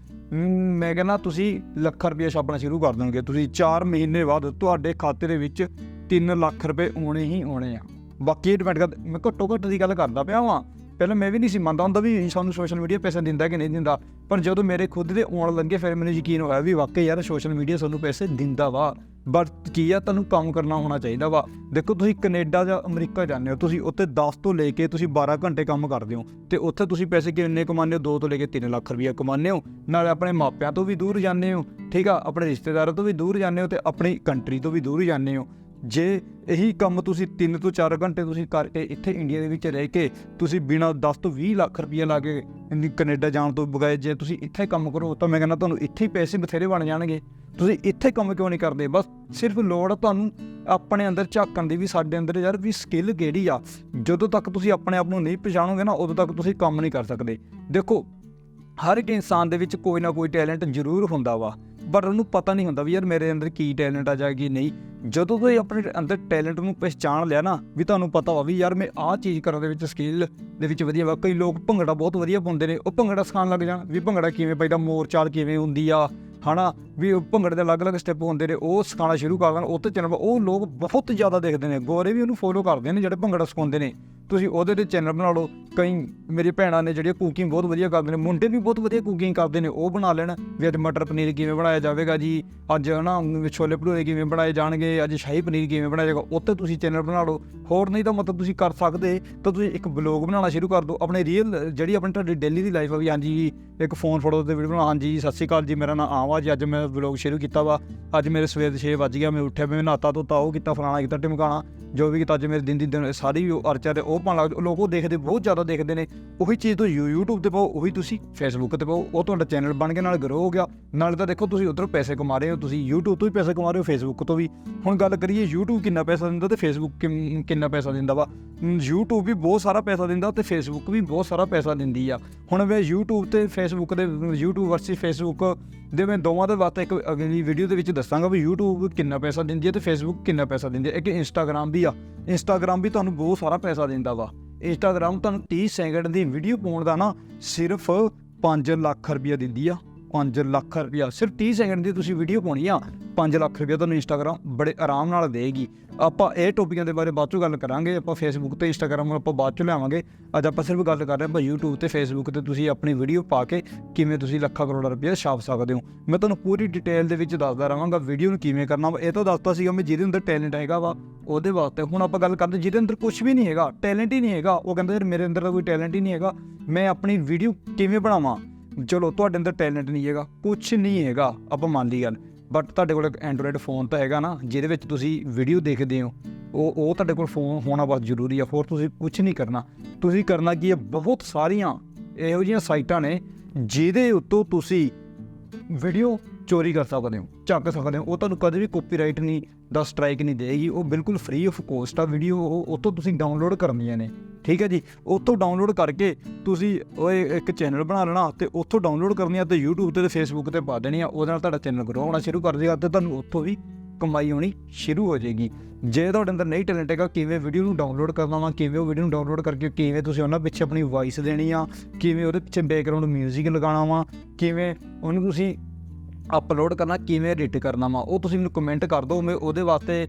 ਮੈਂ ਕਹਿੰਦਾ ਤੁਸੀਂ ਲੱਖਾਂ ਰੁਪਏ ਛਾਪਣਾ ਸ਼ੁਰੂ ਕਰ ਦੇਣਗੇ। ਤੁਸੀਂ 4 ਮਹੀਨੇ ਬਾਅਦ ਤੁਹਾਡੇ ਖਾਤੇ ਦੇ ਵਿੱਚ 3 ਲੱਖ ਰੁਪਏ ਆਉਣੇ ਹੀ ਆਉਣੇ ਆ। ਬਾਕੀ ਇਹ ਡਿਪੈਂਡ ਕਰਦਾ ਮੈਂ ਘੱਟੋ ਘੱਟ ਦੀ ਗੱਲ ਕਰਦਾ ਪਿਆ ਵਾਂ। ਪਹਿਲਾਂ ਮੈਂ ਵੀ ਨਹੀਂ ਸੀ ਮੰਨਦਾ, ਹੁੰਦਾ ਵੀ ਸਾਨੂੰ ਸੋਸ਼ਲ ਮੀਡੀਆ ਪੈਸੇ ਦਿੰਦਾ ਕਿ ਨਹੀਂ ਦਿੰਦਾ, ਪਰ ਜਦੋਂ ਮੇਰੇ ਖੁਦ ਦੇ ਆਉਣ ਲੱਗੇ ਫਿਰ ਮੈਨੂੰ ਯਕੀਨ ਹੋਇਆ ਵੀ ਵਾਕਈ ਯਾਰ ਸੋਸ਼ਲ ਮੀਡੀਆ ਸਾਨੂੰ ਪੈਸੇ ਦਿੰਦਾ ਵਾ। ਬਟ ਕੀ ਆ, ਤੁਹਾਨੂੰ ਕੰਮ ਕਰਨਾ ਹੋਣਾ ਚਾਹੀਦਾ ਵਾ। ਦੇਖੋ ਤੁਸੀਂ ਕੈਨੇਡਾ ਜਾਂ ਅਮਰੀਕਾ ਜਾਂਦੇ ਹੋ, ਤੁਸੀਂ ਉੱਥੇ 10 ਤੋਂ ਲੈ ਕੇ ਤੁਸੀਂ 12 ਘੰਟੇ ਕੰਮ ਕਰਦੇ ਹੋ, ਤੇ ਉੱਥੇ ਤੁਸੀਂ ਪੈਸੇ ਕਿੰਨੇ ਕਮਾਉਂਦੇ ਹੋ? 2 ਤੋਂ ਲੈ ਕੇ 3 ਲੱਖ ਰੁਪਈਆ ਕਮਾਉਂਦੇ ਹੋ। ਨਾਲੇ ਆਪਣੇ ਮਾਪਿਆਂ ਤੋਂ ਵੀ ਦੂਰ ਜਾਂਦੇ ਹੋ, ਠੀਕ ਆ? ਆਪਣੇ ਰਿਸ਼ਤੇਦਾਰਾਂ ਤੋਂ ਵੀ ਦੂਰ ਜਾਂਦੇ ਹੋ ਤੇ ਆਪਣੀ ਕੰਟਰੀ ਤੋਂ ਵੀ ਦੂਰ ਜਾਂਦੇ ਹੋ। ਜੇ ਇਹੀ ਕੰਮ ਤੁਸੀਂ 3 ਤੋਂ 4 ਘੰਟੇ ਤੁਸੀਂ ਕਰਕੇ ਇੱਥੇ ਇੰਡੀਆ ਦੇ ਵਿੱਚ ਰਹਿ ਕੇ ਤੁਸੀਂ ਬਿਨਾਂ 10 ਤੋਂ 20 ਲੱਖ ਰੁਪਈਆ ਲਾ ਕੇ ਇੰਨੀ ਕੈਨੇਡਾ ਜਾਣ ਤੋਂ ਬਗਾਏ ਜੇ ਤੁਸੀਂ ਇੱਥੇ ਕੰਮ ਕਰੋ ਤਾਂ ਮੈਂ ਕਹਿੰਦਾ ਤੁਹਾਨੂੰ ਇੱਥੇ ਹੀ ਪੈਸੇ ਬਥੇਰੇ ਬਣ ਜਾਣਗੇ। ਤੁਸੀਂ ਇੱਥੇ ਕੰਮ ਕਿਉਂ ਨਹੀਂ ਕਰਦੇ? ਬਸ ਸਿਰਫ ਲੋੜ ਤੁਹਾਨੂੰ ਆਪਣੇ ਅੰਦਰ ਝਾਕਣ ਦੀ ਵੀ ਸਾਡੇ ਅੰਦਰ ਯਾਰ ਵੀ ਸਕਿੱਲ ਕਿਹੜੀ ਆ? ਜਦੋਂ ਤੱਕ ਤੁਸੀਂ ਆਪਣੇ ਆਪ ਨੂੰ ਨਹੀਂ ਪਛਾਣੋਗੇ ਨਾ, ਉਦੋਂ ਤੱਕ ਤੁਸੀਂ ਕੰਮ ਨਹੀਂ ਕਰ ਸਕਦੇ। ਦੇਖੋ, ਹਰ ਇੱਕ ਇਨਸਾਨ ਦੇ ਵਿੱਚ ਕੋਈ ਨਾ ਕੋਈ ਟੈਲੈਂਟ ਜ਼ਰੂਰ ਹੁੰਦਾ ਵਾ। ਪਰ ਉਹਨੂੰ ਪਤਾ ਨਹੀਂ ਹੁੰਦਾ ਵੀ ਯਾਰ ਮੇਰੇ ਅੰਦਰ ਕੀ ਟੈਲੈਂਟ ਆ ਜਾਂ ਕੀ ਨਹੀਂ। ਜਦੋਂ ਤੁਸੀਂ ਆਪਣੇ ਅੰਦਰ ਟੈਲੈਂਟ ਨੂੰ ਪਛਾਣ ਲਿਆ ਨਾ, ਵੀ ਤੁਹਾਨੂੰ ਪਤਾ ਵਾ ਵੀ ਯਾਰ ਮੈਂ ਆਹ ਚੀਜ਼ ਕਰਨ ਦੇ ਵਿੱਚ ਸਕਿੱਲ ਦੇ ਵਿੱਚ ਵਧੀਆ ਵਾ। ਕਈ ਲੋਕ ਭੰਗੜਾ ਬਹੁਤ ਵਧੀਆ ਪਾਉਂਦੇ ਨੇ, ਉਹ ਭੰਗੜਾ ਸਿਖਾਉਣ ਲੱਗ ਜਾਣ ਵੀ ਭੰਗੜਾ ਕਿਵੇਂ ਪੈਦਾ ਮੋਰ ਚਾਲ ਕਿਵੇਂ ਹੁੰਦੀ ਆ। ਹਨਾ, ਵੀ ਭੰਗੜੇ ਦੇ ਅਲੱਗ-ਅਲੱਗ ਸਟੈਪ ਹੁੰਦੇ ਨੇ, ਉਹ ਸਿਖਾਉਣਾ ਸ਼ੁਰੂ ਕਰ ਦੇਣ ਉਹ ਤੇ ਚੈਨਲ ਉਹ ਲੋਕ ਬਹੁਤ ਜ਼ਿਆਦਾ ਦੇਖਦੇ ਨੇ, ਗੋਰੇ ਵੀ ਉਹਨੂੰ ਫੋਲੋ ਕਰਦੇ ਨੇ, ਜਿਹੜੇ ਭੰਗੜਾ ਸਿਖਾਉਂਦੇ ਨੇ। ਤੁਸੀਂ ਉਹਦੇ ਤੇ ਚੈਨਲ ਬਣਾ ਲਓ, ਕਈ ਮੇਰੀ ਭੈਣਾਂ ਨੇ ਜਿਹੜੇ ਕੁਕਿੰਗ ਬਹੁਤ ਵਧੀਆ ਕਰਦੇ ਨੇ, ਮੁੰਡੇ ਵੀ ਬਹੁਤ ਵਧੀਆ ਕੁਕਿੰਗ ਕਰਦੇ ਨੇ, ਉਹ ਬਣਾ ਲੈਣ, ਵੀ ਅੱਜ ਮਟਰ ਪਨੀਰ ਕਿਵੇਂ ਬਣਾਇਆ ਜਾਵੇਗਾ ਜੀ, ਅੱਜ ਨਾ ਛੋਲੇ ਭਟੂਰੇ ਕਿਵੇਂ ਬਣਾਏ ਜਾਣਗੇ, ਅੱਜ ਸ਼ਾਹੀ ਪਨੀਰ ਕਿਵੇਂ ਬਣਾਇਆ ਜਾਏਗਾ ਉੱਤੇ ਤੁਸੀਂ ਚੈਨਲ ਬਣਾ ਲਓ। ਹੋਰ ਨਹੀਂ ਤਾਂ ਮਤਲਬ ਤੁਸੀਂ ਕਰ ਸਕਦੇ, ਤਾਂ ਤੁਸੀਂ ਇੱਕ ਬਲੌਗ ਬਣਾਉਣਾ ਸ਼ੁਰੂ ਕਰ ਦਿਓ, ਆਪਣੇ ਰੀਅਲ ਜਿਹੜੀ ਆਪਣੀ ਤੁਹਾਡੀ ਡੇਲੀ ਦੀ ਲਾਈਫ ਆ ਵੀ ਹਾਂਜੀ, ਇੱਕ ਫੋਨ ਫੜੋ ਤੇ ਵੀਡੀਓ ਬਣਾ ਹਾਂਜੀ, ਸਤਿ ਸ਼੍ਰੀ ਅਕਾਲ ਜੀ, ਮੇਰਾ ਨਾਮ ਆਵਾ ਜੀ ਅੱਜ ਮੈਂ ਬਲੌਗ ਸ਼ੁਰੂ ਕੀਤਾ ਵਾ। ਅੱਜ ਮੇਰੇ ਸਵੇਰ ਦੇ 6 ਵੱਜ ਗਿਆ ਮੈਂ ਉੱਠਿਆ ਮੈਂ ਨਹਾਤਾ ਧੋਤਾ ਉਹ ਕੀਤਾ ਫਲਾਣਾ ਕੀਤਾ ਟਿਮਕਾਣਾ ਜੋ ਵੀ ਕੀਤਾ ਅੱਜ ਮੇਰੇ ਦਿਨ ਦੀ ਦਿਨ ਸਾਰੀ ਅਰਚਾ ਤੇ ਉਹ ਪਾਉਣ ਲੱਗ ਲੋਕ ਉਹ ਦੇਖਦੇ ਬਹੁਤ ਜ਼ਿਆਦਾ ਦੇਖਦੇ ਨੇ। ਉਹੀ ਚੀਜ਼ ਤੁਸੀਂ ਯੂ- YouTube ਤੇ ਪਾਓ ਉਹੀ ਤੁਸੀਂ Facebook ਤੇ ਪਾਓ ਉਹ ਤੁਹਾਡਾ ਚੈਨਲ ਬਣ ਕੇ ਨਾਲ ਗਰੋ ਹੋ ਗਿਆ। ਨਾਲ ਤਾਂ ਦੇਖੋ ਤੁਸੀਂ ਉਧਰੋਂ ਪੈਸੇ ਕਮਾ ਰਹੇ ਹੋ ਤੁਸੀਂ YouTube ਤੋਂ ਵੀ ਪੈਸੇ ਕਮਾ ਰਹੇ ਹੋ Facebook ਤੋਂ ਵੀ। ਹੁਣ ਗੱਲ ਕਰੀਏ YouTube ਕਿੰਨਾ ਪੈਸਾ ਦਿੰਦਾ ਤੇ Facebook ਕਿੰਨਾ ਪੈਸਾ ਦਿੰਦਾ ਵਾ। ਹਮ, YouTube ਵੀ ਬਹੁਤ ਸਾਰਾ ਪੈਸਾ ਦਿੰਦਾ ਤੇ Facebook ਵੀ ਬਹੁਤ ਸਾਰਾ ਪੈਸਾ ਦਿੰਦੀ ਆ। ਹੁਣ ਵੇ YouTube ਤੇ Facebook ਦੇ YouTube ਵਰਸੀ Facebook ਦੇ ਮੈਂ ਦੋਵਾਂ ਦੇ ਵਾਸਤੇ ਇੱਕ ਅਗਲੀ ਵੀਡੀਓ ਦੇ ਵਿੱਚ ਦੱਸਾਂਗਾ ਵੀ YouTube ਕਿੰਨਾ ਪੈਸਾ ਦਿੰਦੀ ਹੈ ਤੇ Facebook ਕਿੰਨਾ ਪੈਸਾ ਦਿੰਦੀ ਹੈ। ਇੱਕ Instagram ਵੀ ਆ। Instagram ਵੀ ਤੁਹਾਨੂੰ ਬਹੁਤ ਸਾਰਾ ਪੈਸਾ ਦਿੰਦਾ ਵਾ। Instagram ਤੁਹਾਨੂੰ 30 ਸੈਕਿੰਡ ਦੀ ਵੀਡੀਓ ਪਾਉਣ ਦਾ ਨਾ ਸਿਰਫ 5 ਲੱਖ ਰੁਪਇਆ ਦਿੰਦੀ ਆ। 5 ਲੱਖ ਰੁਪਇਆ। ਸਿਰਫ 30 ਸੈਕਿੰਡ ਦੀ ਤੁਸੀਂ ਵੀਡੀਓ ਪਾਉਣੀ ਆ 5 ਲੱਖ ਰੁਪਇਆ ਤੁਹਾਨੂੰ Instagram ਬੜੇ ਆਰਾਮ ਨਾਲ ਦੇਗੀ ਆਪਾਂ ਇਹ ਟੌਪਿਕਾਂ ਦੇ ਬਾਰੇ ਬਾਅਦ ਚੋਂ ਗੱਲ ਕਰਾਂਗੇ, ਆਪਾਂ ਫੇਸਬੁੱਕ ਤੇ Instagram ਆਪਾਂ ਬਾਅਦ ਚੋਂ ਲਿਆਵਾਂਗੇ। ਅੱਜ ਆਪਾਂ ਸਿਰਫ ਗੱਲ ਕਰ ਰਹੇ ਹਾਂ ਆਪਾਂ YouTube ਤੇ ਫੇਸਬੁੱਕ ਤੇ ਤੁਸੀਂ ਆਪਣੀ ਵੀਡੀਓ ਪਾ ਕੇ ਕਿਵੇਂ ਤੁਸੀਂ ਲੱਖਾਂ ਕਰੋੜਾਂ ਰੁਪਏ ਛਾਪ ਸਕਦੇ ਹੋ। ਮੈਂ ਤੁਹਾਨੂੰ ਪੂਰੀ ਡਿਟੇਲ ਦੇ ਵਿੱਚ ਦੱਸਦਾ ਰਹਾਂਗਾ ਵੀਡੀਓ ਨੂੰ ਕਿਵੇਂ ਕਰਨਾ ਵਾ। ਇਹ ਤਾਂ ਦੱਸਤਾ ਸੀਗਾ ਮੈਂ ਜਿਹਦੇ ਅੰਦਰ ਟੈਲੈਂਟ ਹੈਗਾ ਵਾ, ਉਹਦੇ ਵਾਸਤੇ। ਹੁਣ ਆਪਾਂ ਗੱਲ ਕਰਦੇ ਜਿਹਦੇ ਅੰਦਰ ਕੁਝ ਵੀ ਨਹੀਂ ਹੈਗਾ ਟੈਲੈਂਟ ਹੀ ਨਹੀਂ ਹੈਗਾ। ਉਹ ਕਹਿੰਦਾ ਯਾਰ ਮੇਰੇ ਅੰਦਰ ਤਾਂ ਕੋਈ ਟੈਲੈਂਟ ਹੀ ਨਹੀਂ ਹੈਗਾ। ਮੈਂ ਆਪਣੀ ਵੀਡੀਓ ਕਿਵੇਂ ਬਣਾਵਾਂ? ਚਲੋ, ਤੁਹਾਡੇ ਅੰਦਰ ਟੈਲੈਂਟ ਨਹੀਂ ਹੈਗਾ ਕੁਝ ਨਹੀਂ ਹੈਗਾ, ਆਪਾਂ ਮੰਨ ਲਈ ਗੱਲ। ਬਟ ਤੁਹਾਡੇ ਕੋਲ ਇੱਕ ਐਂਡਰੋਇਡ ਫੋਨ ਤਾਂ ਹੈਗਾ ਨਾ, ਜਿਹਦੇ ਵਿੱਚ ਤੁਸੀਂ ਵੀਡੀਓ ਦੇਖਦੇ ਹੋ। ਉਹ ਉਹ ਤੁਹਾਡੇ ਕੋਲ ਫੋਨ ਹੋਣਾ ਬਹੁਤ ਜ਼ਰੂਰੀ ਆ, ਹੋਰ ਤੁਸੀਂ ਕੁਝ ਨਹੀਂ ਕਰਨਾ। ਤੁਸੀਂ ਕਰਨਾ ਕੀ ਹੈ ਬਹੁਤ ਸਾਰੀਆਂ ਇਹੋ ਜਿਹੀਆਂ ਸਾਈਟਾਂ ਨੇ, ਜਿਹਦੇ ਉੱਤੋਂ ਤੁਸੀਂ ਵੀਡੀਓ ਚੋਰੀ ਕਰ ਸਕਦੇ ਹੋ ਚੱਕ ਸਕਦੇ ਹੋ, ਉਹ ਤੁਹਾਨੂੰ ਕਦੇ ਵੀ ਕਾਪੀਰਾਈਟ ਨਹੀਂ ਦਾ ਸਟ੍ਰਾਈਕ ਨਹੀਂ ਦੇਗੀ ਉਹ ਬਿਲਕੁਲ ਫ੍ਰੀ ਆਫ ਕੋਸਟ ਆ ਵੀਡੀਓ ਉਹ ਉਹ ਤੁਸੀਂ ਡਾਊਨਲੋਡ ਕਰਨੀਆਂ ਨੇ, ਠੀਕ ਹੈ ਜੀ? ਉੱਥੋਂ ਡਾਊਨਲੋਡ ਕਰਕੇ ਤੁਸੀਂ ਉਹ ਇੱਕ ਚੈਨਲ ਬਣਾ ਲੈਣਾ ਤੇ ਉੱਥੋਂ ਡਾਊਨਲੋਡ ਕਰਨੀਆਂ ਆ ਤੇ YouTube ਤੇ ਤੇ Facebook ਤੇ ਪਾ ਦੇਣੀ ਆ, ਉਹਦੇ ਨਾਲ ਤੁਹਾਡਾ ਚੈਨਲ ਗਰੋ ਹੋਣਾ ਸ਼ੁਰੂ ਕਰ ਦੇਗਾ ਤੇ ਤੁਹਾਨੂੰ ਉੱਥੋਂ ਵੀ ਕਮਾਈ ਹੋਣੀ ਸ਼ੁਰੂ ਹੋ ਜਾਏਗੀ। ਜੇ ਤੁਹਾਡੇ ਅੰਦਰ ਨਹੀਂ ਟੈਲੈਂਟ ਹੈਗਾ, ਕਿਵੇਂ ਵੀਡੀਓ ਨੂੰ ਡਾਊਨਲੋਡ ਕਰਨਾ ਵਾ, ਕਿਵੇਂ ਉਹ ਵੀਡੀਓ ਨੂੰ ਡਾਊਨਲੋਡ ਕਰਕੇ ਕਿਵੇਂ ਤੁਸੀਂ ਉਹਨਾਂ ਪਿੱਛੇ ਆਪਣੀ ਵਾਇਸ ਦੇਣੀ ਆ, ਕਿਵੇਂ ਉਹਦੇ ਪਿੱਛੇ ਬੈਕਗ੍ਰਾਉਂਡ 뮤직 ਲਗਾਉਣਾ ਵਾ, ਕਿਵੇਂ ਉਹਨੂੰ ਤੁਸੀਂ ਅਪਲੋਡ ਕਰਨਾ, ਕਿਵੇਂ ਐਡਿਟ ਕਰਨਾ ਵਾ, ਉਹ ਤੁਸੀਂ ਮੈਨੂੰ ਕਮੈਂਟ ਕਰ ਦਿਓ, ਮੈਂ ਉਹਦੇ ਵਾਸਤੇ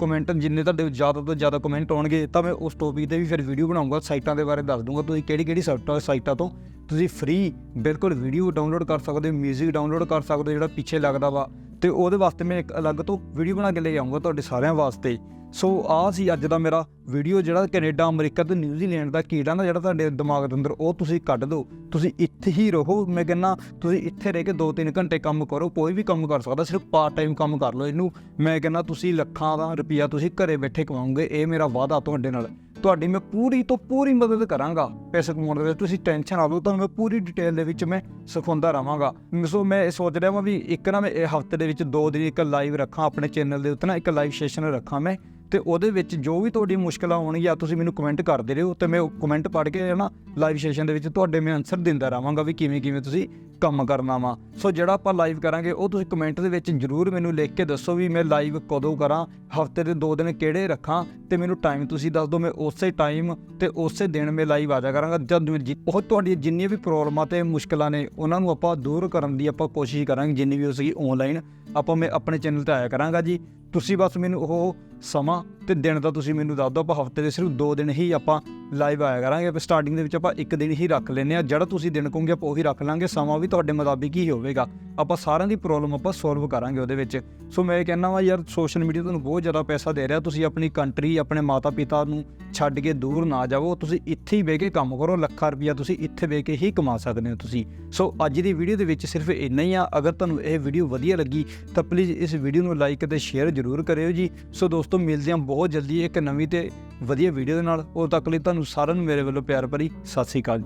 ਕਮੈਂਟ ਜਿੰਨੇ ਤੁਹਾਡੇ ਜ਼ਿਆਦਾ ਤੋਂ ਜ਼ਿਆਦਾ ਕਮੈਂਟ ਆਉਣਗੇ, ਤਾਂ ਮੈਂ ਉਸ ਟੌਪਿਕ ਤੇ ਵੀ ਫਿਰ ਵੀਡੀਓ ਬਣਾਉਂਗਾ, ਸਾਈਟਾਂ ਦੇ ਬਾਰੇ ਦੱਸ ਦੂੰਗਾ, ਤੁਸੀਂ ਕਿਹੜੀ ਕਿਹੜੀ ਸਾਈਟਾਂ ਸਾਈਟਾਂ ਤੋਂ ਤੁਸੀਂ ਫ੍ਰੀ ਬਿਲਕੁਲ ਵੀਡੀਓ ਡਾਊਨਲੋਡ ਕਰ ਸਕਦੇ ਹੋ 뮤직 ਡਾਊਨਲੋਡ ਕਰ ਸਕਦੇ ਹੋ, ਜਿਹੜਾ ਪਿੱਛੇ ਲੱਗਦਾ ਵਾ, ਤੇ ਉਹਦੇ ਵਾਸਤੇ ਮੈਂ ਇੱਕ ਅਲੱਗ ਤੋਂ ਵੀਡੀਓ ਬਣਾ ਕੇ ਲੈ ਆਉਂਗਾ ਤੁਹਾਡੇ ਸਾਰਿਆਂ ਵਾਸਤੇ। ਸੋ ਆਹ ਸੀ ਅੱਜ ਦਾ ਮੇਰਾ ਵੀਡੀਓ ਜਿਹੜਾ ਕੈਨੇਡਾ, ਅਮਰੀਕਾ ਤੇ ਨਿਊਜ਼ੀਲੈਂਡ ਦਾ ਕੀੜਾ ਨਾ ਜਿਹੜਾ ਤੁਹਾਡੇ ਦਿਮਾਗ ਦੇ ਅੰਦਰ, ਉਹ ਤੁਸੀਂ ਕੱਢ ਦਿਓ। ਤੁਸੀਂ ਇੱਥੇ ਹੀ ਰਹੋ, ਮੈਂ ਕਹਿੰਦਾ ਤੁਸੀਂ ਇੱਥੇ ਰਹਿ ਕੇ 2-3 ਘੰਟੇ ਕੰਮ ਕਰੋ, ਕੋਈ ਵੀ ਕੰਮ ਕਰ ਸਕਦਾ, ਸਿਰਫ ਪਾਰਟ ਟਾਈਮ ਕੰਮ ਕਰ ਲਓ ਇਹਨੂੰ। ਮੈਂ ਕਹਿੰਦਾ ਤੁਸੀਂ ਲੱਖਾਂ ਦਾ ਰੁਪਈਆ ਤੁਸੀਂ ਘਰੇ ਬੈਠੇ ਕਮਾਉਂਗੇ ਇਹ ਮੇਰਾ ਵਾਅਦਾ ਤੁਹਾਡੇ ਨਾਲ। ਤੁਹਾਡੀ ਮੈਂ ਪੂਰੀ ਤੋਂ ਪੂਰੀ ਮਦਦ ਕਰਾਂਗਾ ਪੈਸੇ ਕਮਾਉਣ ਦੇ ਵਿੱਚ, ਤੁਸੀਂ ਟੈਨਸ਼ਨ ਨਾ ਲਓ, ਤੁਹਾਨੂੰ ਮੈਂ ਪੂਰੀ ਡਿਟੇਲ ਦੇ ਵਿੱਚ ਮੈਂ ਸਿਖਾਉਂਦਾ ਰਵਾਂਗਾ ਸੋ ਮੈਂ ਇਹ ਸੋਚ ਰਿਹਾ ਵਾਂ ਵੀ ਇੱਕ ਨਾ ਮੈਂ ਇਹ ਹਫ਼ਤੇ ਦੇ ਵਿੱਚ ਦੋ ਦਿਨ ਇੱਕ ਲਾਈਵ ਰੱਖਾਂ, ਆਪਣੇ ਚੈਨਲ ਦੇ ਉੱਤੇ ਨਾ ਇੱਕ ਲਾਈਵ ਸੈਸ਼ਨ ਰੱਖਾਂ ਮੈਂ। ਤੇ ਉਹਦੇ ਵਿੱਚ ਜੋ ਵੀ ਤੁਹਾਡੀ ਮੁਸ਼ਕਲਾਂ ਹੋਣਗੀਆਂ ਤੁਸੀਂ ਮੈਨੂੰ ਕਮੈਂਟ ਕਰਦੇ ਰਹੋ ਤੇ ਮੈਂ ਉਹ ਕਮੈਂਟ ਪੜ੍ਹ ਕੇ ਨਾ ਲਾਈਵ ਸੈਸ਼ਨ ਦੇ ਵਿੱਚ ਤੁਹਾਡੇ ਮੈਂ ਆਨਸਰ ਦਿੰਦਾ ਰਹਾਂਗਾ ਵੀ ਕਿਵੇਂ ਕਿਵੇਂ ਤੁਸੀਂ ਕੰਮ ਕਰਨਾ ਵਾ। ਸੋ ਜਿਹੜਾ ਆਪਾਂ ਲਾਈਵ ਕਰਾਂਗੇ, ਉਹ ਤੁਸੀਂ ਕਮੈਂਟ ਦੇ ਵਿੱਚ ਜਰੂਰ ਮੈਨੂੰ ਲਿਖ ਕੇ ਦੱਸੋ ਵੀ ਮੈਂ ਲਾਈਵ ਕਦੋਂ ਕਰਾਂ, ਹਫ਼ਤੇ ਦੇ ਦੋ ਦਿਨ ਕਿਹੜੇ ਰੱਖਾਂ, ਤੇ ਮੈਨੂੰ ਟਾਈਮ ਤੁਸੀਂ ਦੱਸ ਦਿਓ, ਮੈਂ ਉਸੇ ਟਾਈਮ ਤੇ ਉਸੇ ਦਿਨ ਮੈਂ ਲਾਈਵ ਆ ਜਾ ਕਰਾਂਗਾ। ਜਦ ਮੈਂ ਉਹ ਤੁਹਾਡੀਆਂ ਜਿੰਨੀਆਂ ਵੀ ਪ੍ਰੋਬਲਮਾਂ ਤੇ ਮੁਸ਼ਕਲਾਂ ਨੇ, ਉਹਨਾਂ ਨੂੰ ਆਪਾਂ ਦੂਰ ਕਰਨ ਦੀ ਆਪਾਂ ਕੋਸ਼ਿਸ਼ ਕਰਾਂਗੇ, ਜਿੰਨੀ ਵੀ ਹੋ ਸਕੀ ਆਨਲਾਈਨ ਆਪਾਂ ਮੈਂ ਆਪਣੇ ਚੈਨਲ ਤੇ ਆਇਆ ਕਰਾਂਗਾ ਜੀ। ਤੁਸੀਂ ਬਸ ਮੈਨੂੰ ਉਹ ਸਮਾਂ ਤੇ ਦਿਨ ਦਾ ਤੁਸੀਂ ਮੈਨੂੰ ਦੱਸ ਦਿਓ, ਆਪਾਂ ਹਫ਼ਤੇ ਦੇ ਸਿਰਫ 2 ਦਿਨ ਹੀ ਆਪਾਂ ਲਾਈਵ ਆਇਆ ਕਰਾਂਗੇ, ਆਪਾਂ ਸਟਾਰਟਿੰਗ ਦੇ ਵਿੱਚ ਆਪਾਂ ਇੱਕ ਦਿਨ ਹੀ ਰੱਖ ਲੈਨੇ ਆ ਜਿਹੜਾ ਤੁਸੀਂ ਦਿਨ ਕਹੋਗੇ ਆਪਾਂ ਉਹੀ ਰੱਖ ਲਾਂਗੇ, ਸਮਾਂ ਵੀ ਤੁਹਾਡੇ ਮੁਤਾਬਿਕ ਹੀ ਹੋਵੇਗਾ। ਆਪਾਂ ਸਾਰਿਆਂ ਦੀ ਪ੍ਰੋਬਲਮ ਆਪਾਂ ਸੋਲਵ ਕਰਾਂਗੇ ਉਹਦੇ ਵਿੱਚ। ਸੋ ਮੈਂ ਇਹ ਕਹਿੰਦਾ ਵਾ, ਯਾਰ ਸੋਸ਼ਲ ਮੀਡੀਆ ਤੁਹਾਨੂੰ ਬਹੁਤ ਜ਼ਿਆਦਾ ਪੈਸਾ ਦੇ ਰਿਹਾ। ਤੁਸੀਂ ਆਪਣੀ ਕੰਟਰੀ ਆਪਣੇ ਮਾਤਾ ਪਿਤਾ ਨੂੰ ਛੱਡ ਕੇ ਦੂਰ ਨਾ ਜਾਵੋ। ਤੁਸੀਂ ਇੱਥੇ ਹੀ ਬਹਿ ਕੇ ਕੰਮ ਕਰੋ। ਲੱਖਾਂ ਰੁਪਈਆ ਤੁਸੀਂ ਇੱਥੇ ਬਹਿ ਕੇ ਹੀ ਕਮਾ ਸਕਦੇ ਹੋ ਤੁਸੀਂ। ਸੋ ਅੱਜ ਦੀ ਵੀਡੀਓ ਦੇ ਵਿੱਚ ਸਿਰਫ ਇੰਨਾ ਹੀ ਆ। ਅਗਰ ਤੁਹਾਨੂੰ ਇਹ ਵੀਡੀਓ ਵਧੀਆ ਲੱਗੀ, ਤਾਂ ਪਲੀਜ਼ ਇਸ ਵੀਡੀਓ ਨੂੰ ਲਾਈਕ ਅਤੇ ਸ਼ੇਅਰ ਜ਼ਰੂਰ ਕਰਿਓ ਜੀ। ਸੋ ਦੋਸਤੋ, ਮਿਲਦੇ ਹਾਂ ਬਹੁਤ ਜਲਦੀ ਇੱਕ ਨਵੀਂ ਤੇ ਵਧੀਆ ਵੀਡੀਓ ਦੇ ਨਾਲ। ਉਦੋਂ ਤੱਕ ਲਈ ਤੁਹਾਨੂੰ ਸਾਰਿਆਂ ਨੂੰ ਮੇਰੇ ਵੱਲੋਂ ਪਿਆਰ ਭਰੀ ਸਤਿ ਸ੍ਰੀ ਅਕਾਲ ਜੀ।